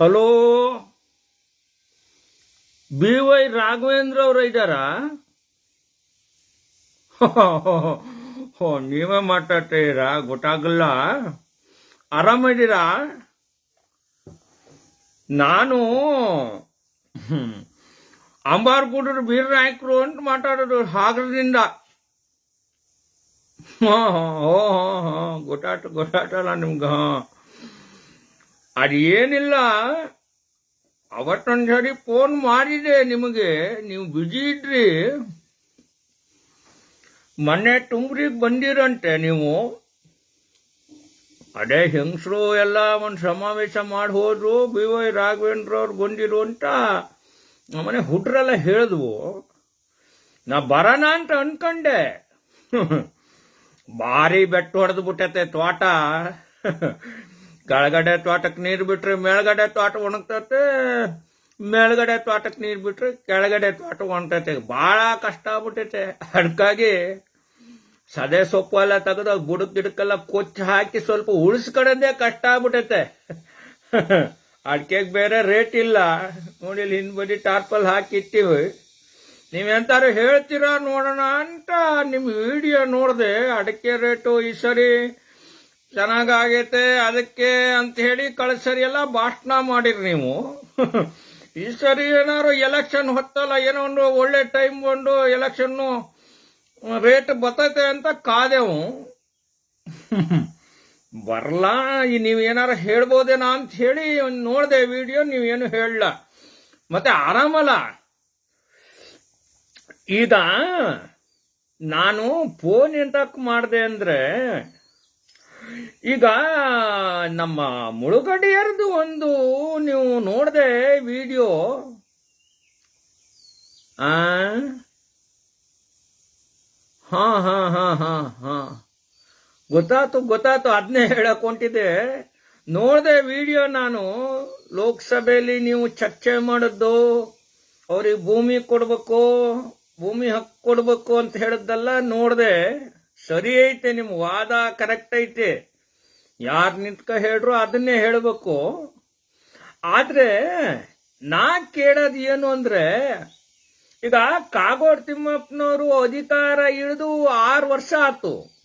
Hello? B Y Raghavendra ಅವರು ಇದ್ದಾರಾ? ಹೋ ನೀವೇ ಮಾತಾಡ್ತೀರಾ ಗೊತ್ತಾಗಲ್ಲ. ಆರಾಮಿದ್ದೀರಾ ನಾನು ಅಂಬಾರ್ಗೂಡರು ಬೀರ ನಾಯಕರು ಅಂತ ಮಾತಾಡೋದು ಹಾಗರದಿಂದ. ಹಾಂ ಹೋ ಹೋ ಹಾ ಗೊತ್ತಾಟ ಗೊತ್ತಾಟಲ್ಲ ನಿಮ್ಗೆ. ಹಾ ಅದೇನಿಲ್ಲ ಅವತ್ತೊಂದ್ಸರಿ ಫೋನ್ ಮಾಡಿದೆ ನಿಮಗೆ, ನೀವು ಬ್ಯುಸಿ ಇದ್ರಿ. ಮೊನ್ನೆ ತುಂಬ್ರಿಗೆ ಬಂದಿರಂತೆ ನೀವು. ಅದೇ ಹೆಂಗಸರು ಎಲ್ಲ ಒಂದು ಸಮಾವೇಶ ಮಾಡಿ ಹೋದ್ರು, ಬಿ ವೈ ರಾಘವೇಂದ್ರ ಅವ್ರು ಬಂದಿರು ಅಂತ ನಮ್ಮನೆ ಹುಟ್ರೆಲ್ಲ ಹೇಳಿದ್ವು. ನಾ ಬರೋಣ ಅಂತ ಅನ್ಕೊಂಡೆ. ಭಾರಿ ಬೆಟ್ಟ ಹೊಡೆದು ಬಿಟ್ಟೈತೆ ತೋಟ. ಕೆಳಗಡೆ ತೋಟಕ್ಕೆ ನೀರು ಬಿಟ್ರೆ ಮೇಲ್ಗಡೆ ತೋಟ ಒಣಗ್ತತೆ, ಮೇಲ್ಗಡೆ ತೋಟಕ್ಕೆ ನೀರು ಬಿಟ್ರೆ ಕೆಳಗಡೆ ತೋಟ ಒಣಗ್ತೈತೆ. ಭಾಳ ಕಷ್ಟ ಆಗ್ಬಿಟ್ಟೈತೆ. ಅದಕ್ಕಾಗಿ ಸದೆ ಸೊಪ್ಪು ಎಲ್ಲ ತೆಗೆದು ಬುಡಕ್ ಗಿಡಕ್ಕೆಲ್ಲ ಕೊಚ್ಚಿ ಹಾಕಿ ಸ್ವಲ್ಪ ಉಳಿಸ್ಕೊಳ್ಳೋದೇ ಕಷ್ಟ ಆಗ್ಬಿಟ್ಟೈತೆ. ಅಡಿಕೆಗೆ ಬೇರೆ ರೇಟ್ ಇಲ್ಲ. ನೋಡಿ ಇಲ್ಲಿ ಹಿಂದ್ ಬದಿ ಟಾರ್ಪಲ್ ಹಾಕಿ ಇಟ್ಟಿವಿ. ನೀವೆಂತಾರು ಹೇಳ್ತೀರಾ ನೋಡೋಣ ಅಂತ ನಿಮ್ಮ ವಿಡಿಯೋ ನೋಡಿದೆ. ಅಡಿಕೆ ರೇಟು ಈ ಸರಿ ಚೆನ್ನಾಗಾಗೈತೆ, ಅದಕ್ಕೆ ಅಂತ ಹೇಳಿ ಕಳೆದ ಸರಿ ಎಲ್ಲ ಭಾಷಣ ಮಾಡಿರಿ ನೀವು. ಈ ಸರಿ ಏನಾದ್ರು ಎಲೆಕ್ಷನ್ ಹೊತ್ತಲ್ಲ, ಏನೋ ಒಂದು ಒಳ್ಳೆ ಟೈಮ್ ಬಂದು ಎಲೆಕ್ಷನ್ನು ರೇಟ್ ಬರ್ತೈತೆ ಅಂತ ಕಾದೆವು. ಬರಲ್ಲ ನೀವು ಏನಾರು ಹೇಳ್ಬೋದೇನಾ ಅಂತ ಹೇಳಿ ನೋಡಿದೆ ವಿಡಿಯೋ ನೀವೇನು ಹೇಳಲ್ಲ. ಮತ್ತೆ ಆರಾಮಲ್ಲ? ಈಗ ನಾನು ಫೋನ್ ಎಂತಕ್ಕೆ ಮಾಡಿದೆ ಅಂದ್ರೆ ಈಗ ನಮ್ಮ ಮುಳುಗಡೆಯರದು ಒಂದು ನೀವು ನೋಡದೆ ವಿಡಿಯೋ. ಆ? ಹಾ ಹಾ ಹಾ ಹಾ ಹಾ. ಗೊತ್ತಾತು ಗೊತ್ತಾತು ಅದನ್ನೇ ಹೇಳಕ್ ಹೊಂಟಿದೆ ನೋಡಿದೆ ವಿಡಿಯೋ ನಾನು. ಲೋಕಸಭೆಯಲ್ಲಿ ನೀವು ಚರ್ಚೆ ಮಾಡಿದ್ದು, ಅವ್ರಿಗೆ ಭೂಮಿ ಕೊಡ್ಬೇಕು, ಭೂಮಿ ಹಕ್ಕು ಕೊಡ್ಬೇಕು ಅಂತ ಹೇಳಿದ್ದೆಲ್ಲ ನೋಡಿದೆ. ಸರಿ ಐತೆ, ನಿಮ್ಮ ವಾದ ಕರೆಕ್ಟ್ ಐತೆ. ಯಾರು ನಿಂತ್ಕ ಹೇಳ್ರು ಅದನ್ನೇ ಹೇಳಬೇಕು. ಆದ್ರೆ, ನಾ ಕೇಳೋದು ಏನು ಅಂದ್ರೆ, ಈಗ ಕಾಗೋಡ್ ತಿಮ್ಮಪ್ಪನವರು ಅಧಿಕಾರ ಇಳಿದು ಆರು ವರ್ಷ ಆತು.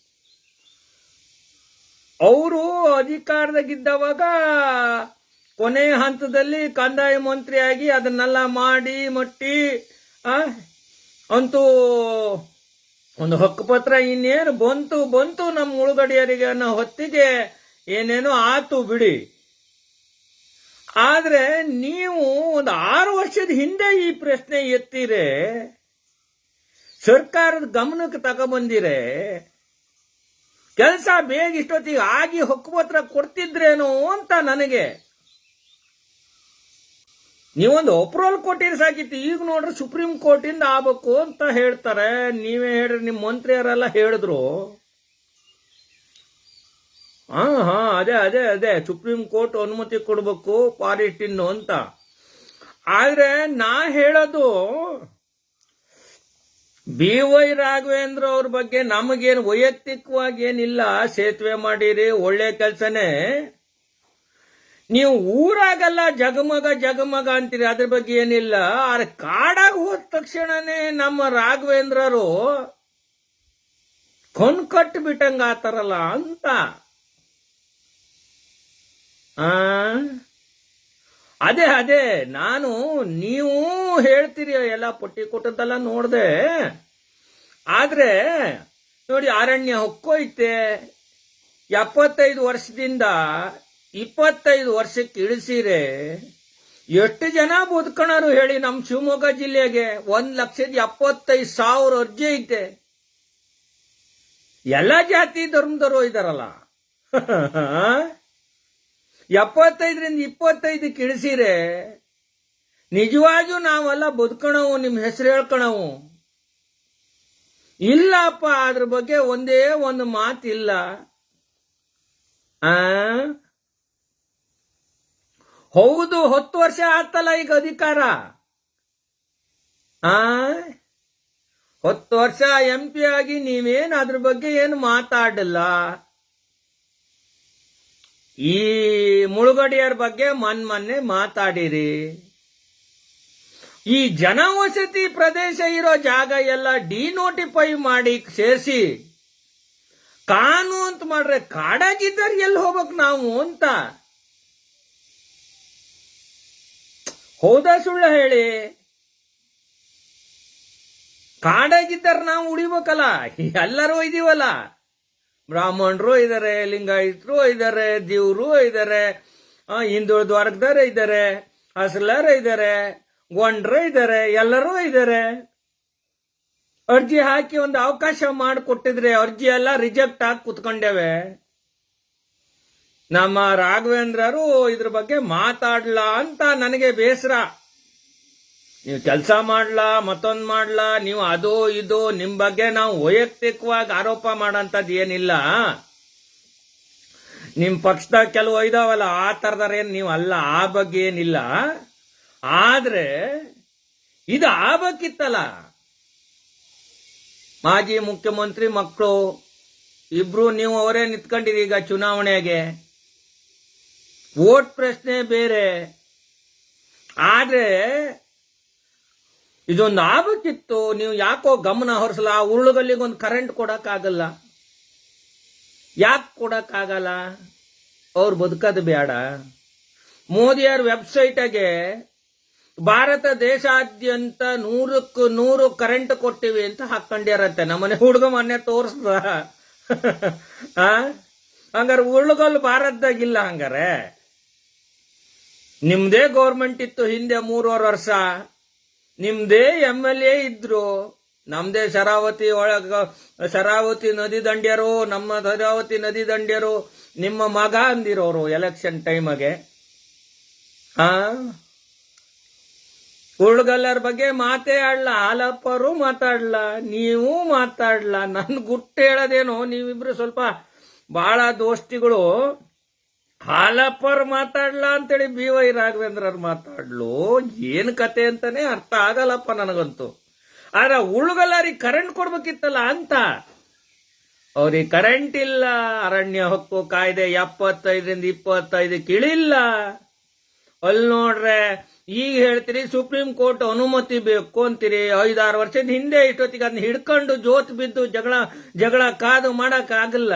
ಅವರು ಅಧಿಕಾರದಾಗಿದ್ದವಾಗ ಕೊನೆ ಹಂತದಲ್ಲಿ ಕಂದಾಯ ಮಂತ್ರಿಯಾಗಿ ಅದನ್ನೆಲ್ಲ ಮಾಡಿ, ಮಟ್ಟಿ ಅಂತೂ ಒಂದು ಹಕ್ಕುಪತ್ರ ಇನ್ನೇನು ಬಂತು ಬಂತು, ನಮ್ಮ ಮುಳುಗಡೆಯರಿಗೆ ಅನ್ನೋ ಹೊತ್ತಿಗೆ ಏನೇನೋ ಆತು ಬಿಡಿ. ಆದ್ರೆ ನೀವು ಒಂದು ಆರು ವರ್ಷದ ಹಿಂದೆ ಈ ಪ್ರಶ್ನೆ ಎತ್ತೀರೆ, ಸರ್ಕಾರದ ಗಮನಕ್ಕೆ ತಗೊಬಂದಿರೆ, ಕೆಲಸ ಬೇಗ ಇಷ್ಟೊತ್ತಿಗೆ ಆಗಿ ಹಕ್ಕುಪತ್ರ ಕೊಡ್ತಿದ್ರೇನೋ ಅಂತ ನನಗೆ. ನೀವೊಂದು ಅಪ್ರೂವಲ್ ಕೊಟ್ಟಿರಿ ಸಾಕಿತ್ತು ಈಗ ನೋಡ್ರಿ ಸುಪ್ರೀಂ ಕೋರ್ಟ್ ಇಂದ ಆಗ್ಬೇಕು ಅಂತ ಹೇಳ್ತಾರೆ. ನೀವೇ ಹೇಳ್ರಿ ನಿಮ್ಮ ಮಂತ್ರಿಯರೆಲ್ಲ ಹೇಳಿದ್ರು. ಹಾ ಹಾ, ಅದೇ ಅದೇ ಅದೇ. ಸುಪ್ರೀಂ ಕೋರ್ಟ್ ಅನುಮತಿ ಕೊಡ್ಬೇಕು ಇನ್ನು ಅಂತ. ಆದ್ರೆ ನಾ ಹೇಳೋದು, ಬಿ ವೈ ರಾಘವೇಂದ್ರ ಅವ್ರ ಬಗ್ಗೆ ನಮಗೇನು ವೈಯಕ್ತಿಕವಾಗಿ ಏನಿಲ್ಲ. ಸೇತುವೆ ಮಾಡಿರಿ, ಒಳ್ಳೆ ಕೆಲಸನೇ. ನೀವು ಊರಾಗಲ್ಲ, ಜಗಮಗ ಜಗಮಗ ಅಂತೀರಿ. ಅದ್ರ ಬಗ್ಗೆ ಏನಿಲ್ಲ. ಆದ್ರೆ ಕಾಡಾಗ ಹೋದ ತಕ್ಷಣನೇ ನಮ್ಮ ರಾಘವೇಂದ್ರರು ಕಣ್ ಬಿಟ್ಟಂಗ ಆತಾರಲ್ಲ ಅಂತ. ಅದೇ ಅದೇ. ನಾನು, ನೀವು ಹೇಳ್ತೀರಿ, ಎಲ್ಲ ಪಟ್ಟಿ ಕೊಟ್ಟದ್ದೆಲ್ಲ ನೋಡ್ದೆ. ಆದ್ರೆ, ನೋಡಿ, ಅರಣ್ಯ ಹೊಕ್ಕೋಯ್ತೆ. ಎಪ್ಪತ್ತೈದು ವರ್ಷದಿಂದ ಇಪ್ಪತ್ತೈದು ವರ್ಷಕ್ಕೆ ಇಳಿಸಿರೆ ಎಷ್ಟು ಜನ ಬದುಕೋಣರು ಹೇಳಿ ನಮ್ಮ ಶಿವಮೊಗ್ಗ ಜಿಲ್ಲೆಗೆ? ಒಂದ್ ಲಕ್ಷದ ಎಪ್ಪತ್ತೈದು ಸಾವಿರ ಅರ್ಜಿ ಐತೆ. ಎಲ್ಲ ಜಾತಿ ಧರ್ಮದವರು ಇದಾರಲ್ಲ. ಎಪ್ಪತ್ತೈದರಿಂದ ಇಪ್ಪತ್ತೈದಕ್ಕೆ ಇಳಿಸಿರೆ ನಿಜವಾಗಿಯೂ ನಾವೆಲ್ಲ ಬದುಕೋಣವು, ನಿಮ್ಮ ಹೆಸರು ಹೇಳ್ಕೊಣವು. ಇಲ್ಲಪ್ಪ, ಅದ್ರ ಬಗ್ಗೆ ಒಂದೇ ಒಂದು ಮಾತಿಲ್ಲ. ಆ? ಹೌದು, ಹತ್ತು ವರ್ಷ ಆತಲ್ಲ ಈಗ ಅಧಿಕಾರ? ಆ? ಹತ್ತು ವರ್ಷ ಎಂ ಪಿ ಆಗಿ ನೀವೇನು ಅದ್ರ ಬಗ್ಗೆ ಏನು ಮಾತಾಡಲ್ಲ? ಈ ಮುಳುಗಡೆಯರ ಬಗ್ಗೆ ಮನ್ ಮೊನ್ನೆ ಮಾತಾಡಿರಿ. ಈ ಜನವಸತಿ ಪ್ರದೇಶ ಇರೋ ಜಾಗ ಎಲ್ಲ ಡಿನೋಟಿಫೈ ಮಾಡಿ ಸೇರಿಸಿ ಕಾನು ಅಂತ ಮಾಡ್ರೆ ಕಾಡಾಗಿದ್ದಾರೆ ಎಲ್ಲಿ ಹೋಗ್ಬೇಕು ನಾವು ಅಂತ? ಹೌದಾ ಸುಳ್ಳ ಹೇಳಿ. ಕಾಡಾಗಿದ್ದಾರೆ ನಾವು ಉಳಿಬೇಕಲ್ಲ ಎಲ್ಲರೂ ಇದೀವಲ್ಲ. ಬ್ರಾಹ್ಮಣರು ಇದ್ದಾರೆ ಲಿಂಗಾಯತರು ಇದ್ದಾರೆ ದೇವರು ಇದ್ದಾರೆ ಹಿಂದುಳಿದ ವರ್ಗದವ್ರು ಇದ್ದಾರೆ ಹಸಲರು ಇದ್ದಾರೆ ಗೊಂಡ್ರು ಇದ್ದಾರೆ ಎಲ್ಲರೂ ಇದ್ದಾರೆ ಅರ್ಜಿ ಹಾಕಿ ಒಂದು ಅವಕಾಶ ಮಾಡಿಕೊಟ್ಟಿದ್ರೆ ಅರ್ಜಿ ಎಲ್ಲ ರಿಜೆಕ್ಟ್ ಆಗಿ ಕುತ್ಕೊಂಡೇವೆ. ನಮ್ಮ ರಾಘವೇಂದ್ರರು ಇದ್ರ ಬಗ್ಗೆ ಮಾತಾಡ್ಲ ಅಂತ ನನಗೆ ಬೇಸರ. ನೀವು ಕೆಲಸ ಮಾಡ್ಲಾ, ಮತ್ತೊಂದ್ ಮಾಡ್ಲಾ, ನೀವು ಅದು ಇದು, ನಿಮ್ ಬಗ್ಗೆ ನಾವು ವೈಯಕ್ತಿಕವಾಗಿ ಆರೋಪ ಮಾಡೋಂಥದ್ದು ಏನಿಲ್ಲ. ನಿಮ್ ಪಕ್ಷದಾಗ ಕೆಲವು ಇದಾವಲ್ಲ, ಆ ತರದರೇನ್ ನೀವು ಅಲ್ಲ, ಆ ಬಗ್ಗೆ ಏನಿಲ್ಲ. ಆದ್ರೆ, ಇದು ಆಗ್ಬೇಕಿತ್ತಲ್ಲ. ಮಾಜಿ ಮುಖ್ಯಮಂತ್ರಿ ಮಕ್ಕಳು, ಇಬ್ರು ನೀವು ಅವರೇ ನಿಂತ್ಕೊಂಡಿರಿ ಈಗ ಚುನಾವಣೆಗೆ. ವೋಟ್ ಪ್ರಶ್ನೆ ಬೇರೆ. ಆದ್ರೆ ಇದೊಂದು ಆಗ್ಬೇಕಿತ್ತು ನೀವು ಯಾಕೋ ಗಮನ ಹೊರಿಸಲ್ಲ? ಆ ಉರುಳುಗಲ್ಲಿಗೆ ಒಂದು ಕರೆಂಟ್ ಕೊಡಕ್ಕಾಗಲ್ಲ. ಯಾಕೆ ಕೊಡಕ್ಕಾಗಲ್ಲ? ಅವ್ರು ಬದುಕೋದು ಬೇಡ. ಮೋದಿಯವ್ರ ವೆಬ್ಸೈಟ್ಗೆ ಭಾರತ ದೇಶಾದ್ಯಂತ ನೂರಕ್ಕೂ ನೂರು ಕರೆಂಟ್ ಕೊಟ್ಟಿವಿ ಅಂತ ಹಾಕೊಂಡಿರತ್ತೆ ನಮ್ಮನೆ ಹುಡುಗ ಮೊನ್ನೆ ತೋರಿಸ್ದ. ಹಂಗಾರೆ ಉರುಳುಗಲ್ಲು ಭಾರತದಾಗಿಲ್ಲ ಹಂಗಾರೆ. ನಿಮ್ದೇ ಗೌರ್ಮೆಂಟ್ ಇತ್ತು ಹಿಂದೆ ಮೂರುವರೆ ವರ್ಷ. ನಿಮ್ದೇ ಎಂ ಎಲ್ ಎ ಇದ್ರು. ನಮ್ದೇ ಶರಾವತಿ ಒಳಗ, ಶರಾವತಿ ನದಿ ದಂಡ್ಯರು, ನಮ್ಮ ಶರಾವತಿ ನದಿ ದಂಡ್ಯರು, ನಿಮ್ಮ ಮಗ ಅಂದಿರೋರು ಎಲೆಕ್ಷನ್ ಟೈಮಗೆ ಆ ಉಳ್ಗಲ್ಲರ ಬಗ್ಗೆ ಮಾತೇ ಆಡ್ಲ, ಹಾಲಪ್ಪರು ಮಾತಾಡ್ಲ, ನೀವು ಮಾತಾಡ್ಲ. ನನ್ ಗುಟ್ಟು ಹೇಳೋದೇನು, ನೀವಿಬ್ರು ಸ್ವಲ್ಪ ಬಹಳ ದೋಸ್ತಿಗಳು ಹಾಲಪ್ಪರ್ ಮಾತಾಡ್ಲಾ ಅಂತೇಳಿ ಬಿ ವೈ ರಾಘವೇಂದ್ರರ್ ಮಾತಾಡ್ಲು, ಏನ್ ಕತೆ ಅಂತಾನೆ ಅರ್ಥ ಆಗಲ್ಲಪ್ಪ ನನಗಂತೂ. ಆದ್ರೆ ಉಳುಗಲಾರಿ ಕರೆಂಟ್ ಕೊಡ್ಬೇಕಿತ್ತಲ್ಲ ಅಂತ. ಅವ್ರಿಗೆ ಕರೆಂಟ್ ಇಲ್ಲ, ಅರಣ್ಯ ಹಕ್ಕು ಕಾಯ್ದೆ ಎಪ್ಪತ್ತೈದರಿಂದ ಇಪ್ಪತ್ತೈದು ಕಿಳಿಲ್ಲ. ಅಲ್ಲಿ ನೋಡ್ರೆ, ಈಗ ಹೇಳ್ತೀರಿ ಸುಪ್ರೀಂ ಕೋರ್ಟ್ ಅನುಮತಿ ಬೇಕು ಅಂತೀರಿ. ಐದಾರು ವರ್ಷದ ಹಿಂದೆ ಇಷ್ಟೊತ್ತಿಗೆ ಅದನ್ನ ಹಿಡ್ಕೊಂಡು ಜೋತ್ ಬಿದ್ದು ಜಗಳ ಜಗಳ ಕಾದು ಮಾಡಕ್ ಆಗಲ್ಲ.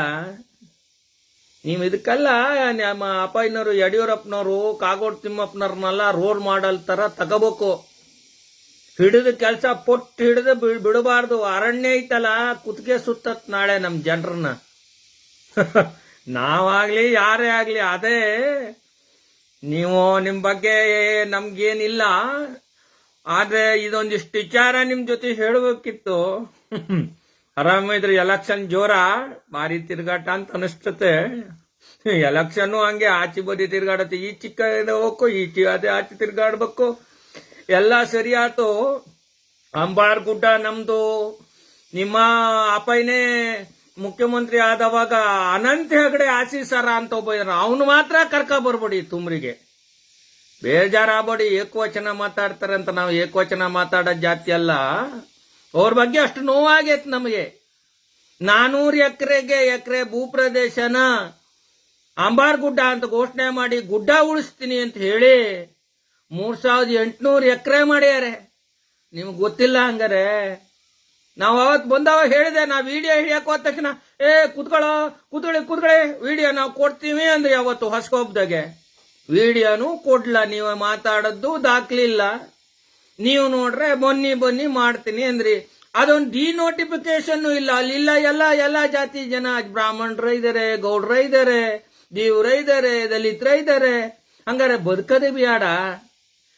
ನೀವು ಇದಕ್ಕೆಲ್ಲ ನಮ್ಮ ಅಪ್ಪಯ್ಯನವರು, ಯಡಿಯೂರಪ್ಪನವರು, ಕಾಗೋಡ್ ತಿಮ್ಮಪ್ಪನವ್ರನ್ನೆಲ್ಲ ರೋಲ್ ಮಾಡಲ್ ಥರ ತಗೋಬೇಕು. ಹಿಡಿದು ಕೆಲಸ ಪೊಟ್ಟು ಹಿಡಿದು ಬಿಡಬಾರ್ದು. ಅರಣ್ಯ ಐತಲ್ಲ, ಕುತ್ತಿಗೆ ಸುತ್ತತ್ ನಾಳೆ ನಮ್ಮ ಜನರನ್ನ. ನಾವಾಗ್ಲಿ, ಯಾರೇ ಆಗಲಿ, ಅದೇ, ನೀವು ನಿಮ್ಮ ಬಗ್ಗೆ ನಮ್ಗೇನಿಲ್ಲ. ಆದರೆ ಇದೊಂದಿಷ್ಟು ವಿಚಾರ ನಿಮ್ಮ ಜೊತೆ ಹೇಳಬೇಕಿತ್ತು. ಆರಾಮಿದ್ರೆ ಎಲೆಕ್ಷನ್ ಜೋರ ಭಾರಿ ತಿರ್ಗಾಟ ಅಂತ ಅನಿಸ್ತತೆ. ಎಲೆಕ್ಷನ್ ಹಂಗೆ ಆಚೆ ಬದಿ ತಿರ್ಗಾಡತ್ತೆ. ಈ ಚಿಕ್ಕ ಹೋಗ್ಬೇಕು ಈಚೆ ಅದೇ ಆಚೆ ತಿರ್ಗಾಡ್ಬೇಕು. ಎಲ್ಲ ಸರಿ ಆತು ಅಂಬಾರ್ ಗುಡ್ಡ ನಮ್ದು. ನಿಮ್ಮ ಅಪ್ಪನೇ ಮುಖ್ಯಮಂತ್ರಿ ಆದವಾಗ ಅನಂತ ಹೆಗಡೆ ಆಶೀಸರ ಅಂತ ಒಬ್ಬ ಅವನು ಮಾತ್ರ ಕರ್ಕ ಬರ್ಬೇಡಿ ತುಮ್ರಿಗೆ. ಬೇಜಾರಾಗ್ಬೇಡಿ. ಏಕವಚನ ಮಾತಾಡ್ತಾರೆ ಅಂತ ನಾವು ಏಕವಚನ ಮಾತಾಡೋ ಜಾತಿ ಅಲ್ಲ. ಅವ್ರ ಬಗ್ಗೆ ಅಷ್ಟು ನೋವಾಗೈತೆ ನಮಗೆ. ನಾನೂರು ಎಕರೆಗೆ ಎಕರೆ ಭೂಪ್ರದೇಶನ ಅಂಬಾರ್ ಗುಡ್ಡ ಅಂತ ಘೋಷಣೆ ಮಾಡಿ ಗುಡ್ಡ ಉಳಿಸ್ತೀನಿ ಅಂತ ಹೇಳಿ ಮೂರ್ ಸಾವಿರದ ಎಂಟುನೂರು ಎಕರೆ ಮಾಡ್ಯಾರೆ. ನಿಮ್ಗೆ ಗೊತ್ತಿಲ್ಲ ಹಂಗಾರೆ? ನಾವು ಅವತ್ತು ಬಂದವ ಹೇಳಿದೆ ನಾ ವಿಡಿಯೋ ಹಿಡಿಯಕ್ ಹೋದ ತಕ್ಷಣ, ಏ, ಕುತ್ಕೊಳ್ಳೋ, ಕುತ್ಕೊಳ್ಳಿ ಕುತ್ಕೊಳ್ಳಿ ವಿಡಿಯೋ ನಾವು ಕೊಡ್ತೀವಿ ಅಂದ್ರೆ ಅವತ್ತು ಹೊಸಕೊಬ್ದಾಗೆ. ವಿಡಿಯೋನು ಕೊಡ್ಲ, ನೀವು ಮಾತಾಡೋದು ದಾಖಲಿಲ್ಲ. ನೀವು ನೋಡ್ರೆ ಬನ್ನಿ ಬನ್ನಿ ಮಾಡ್ತೀನಿ ಅಂದ್ರಿ. ಅದೊಂದು ಡಿನೋಟಿಫಿಕೇಶನ್ ಇಲ್ಲ. ಅಲ್ಲಿಲ್ಲ ಎಲ್ಲ ಎಲ್ಲ ಜಾತಿ ಜನ, ಬ್ರಾಹ್ಮಣರ ಇದಾರೆ, ಗೌಡ್ರ ಇದಾರೆ, ದೇವ್ರ ಇದಾರೆ, ದಲಿತರ ಇದಾರೆ. ಹಂಗಾರೆ ಬದುಕದೆ ಬ್ಯಾಡ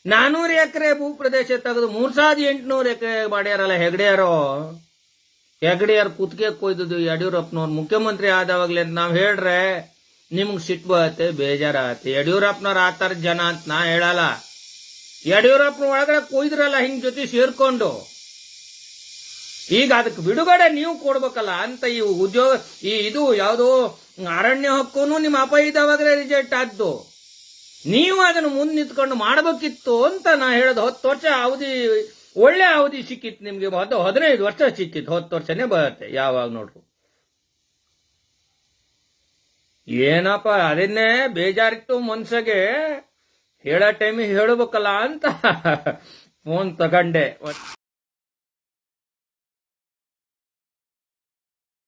ನಾನೂರು ಎಕರೆ ಭೂ ಪ್ರದೇಶ ತೆಗೆದು ಮೂರ್ ಸಾವಿರದ ಎಂಟುನೂರು ಎಕರೆ ಮಾಡ್ಯಾರಲ್ಲ ಹೆಗ್ಡೆಯರು? ಹೆಗಡೆಯಾರ ಕುತ್ತಿಗೆ ಕೊಯ್ದು ಯಡಿಯೂರಪ್ಪನವ್ರು. ಮುಖ್ಯಮಂತ್ರಿ ಆದವಾಗ್ಲೇ ನಾವು ಹೇಳ್ರೆ, ನಿಮ್ಗೆ ಸಿಟ್ಟು ಬರುತ್ತೆ, ಬೇಜಾರಾಗತ್ತೆ. ಯಡಿಯೂರಪ್ಪನವ್ರ ಆತರ ಜನ ಅಂತ ನಾ ಹೇಳಲ್ಲ. ಯಡಿಯೂರಪ್ಪನ ಒಳಗಡೆ ಕೊಯ್ದ್ರಲ್ಲ ಹಿಂಗ್ ಜೊತೆ ಸೇರ್ಕೊಂಡು. ಈಗ ಅದಕ್ಕೆ ಬಿಡುಗಡೆ ನೀವು ಕೊಡ್ಬೇಕಲ್ಲ ಅಂತ ಈ ಉದ್ಯೋಗ, ಈ ಇದು ಯಾವುದು ಅರಣ್ಯ ಹಕ್ಕುನು ನಿಮ್ಮ ಅಪಹಿತವಾಗಲೇ ರಿಜೆಕ್ಟ್ ಆದ್ದು. ನೀವು ಅದನ್ನು ಮುಂದೆ ನಿಂತ್ಕೊಂಡು ಮಾಡಬೇಕಿತ್ತು ಅಂತ ನಾ ಹೇಳೋದು. ಹತ್ತು ವರ್ಷ ಅವಧಿ, ಒಳ್ಳೆ ಅವಧಿ ಸಿಕ್ಕಿತ್ತು ನಿಮ್ಗೆ. ಹತ್ತು ಹದಿನೈದು ವರ್ಷ ಸಿಕ್ಕಿತ್ತು. ಹತ್ತು ವರ್ಷನೇ ಬರುತ್ತೆ ಯಾವಾಗ ನೋಡ್ರು. ಏನಪ್ಪ, ಅದನ್ನೇ ಬೇಜಾರಿತ್ತು ಮನ್ಸಗೆ. ಹೇಳೋ ಟೈಮಿಗೆ ಹೇಳಬೇಕಲ್ಲ ಅಂತ ಫೋನ್ ತಗೊಂಡೆ.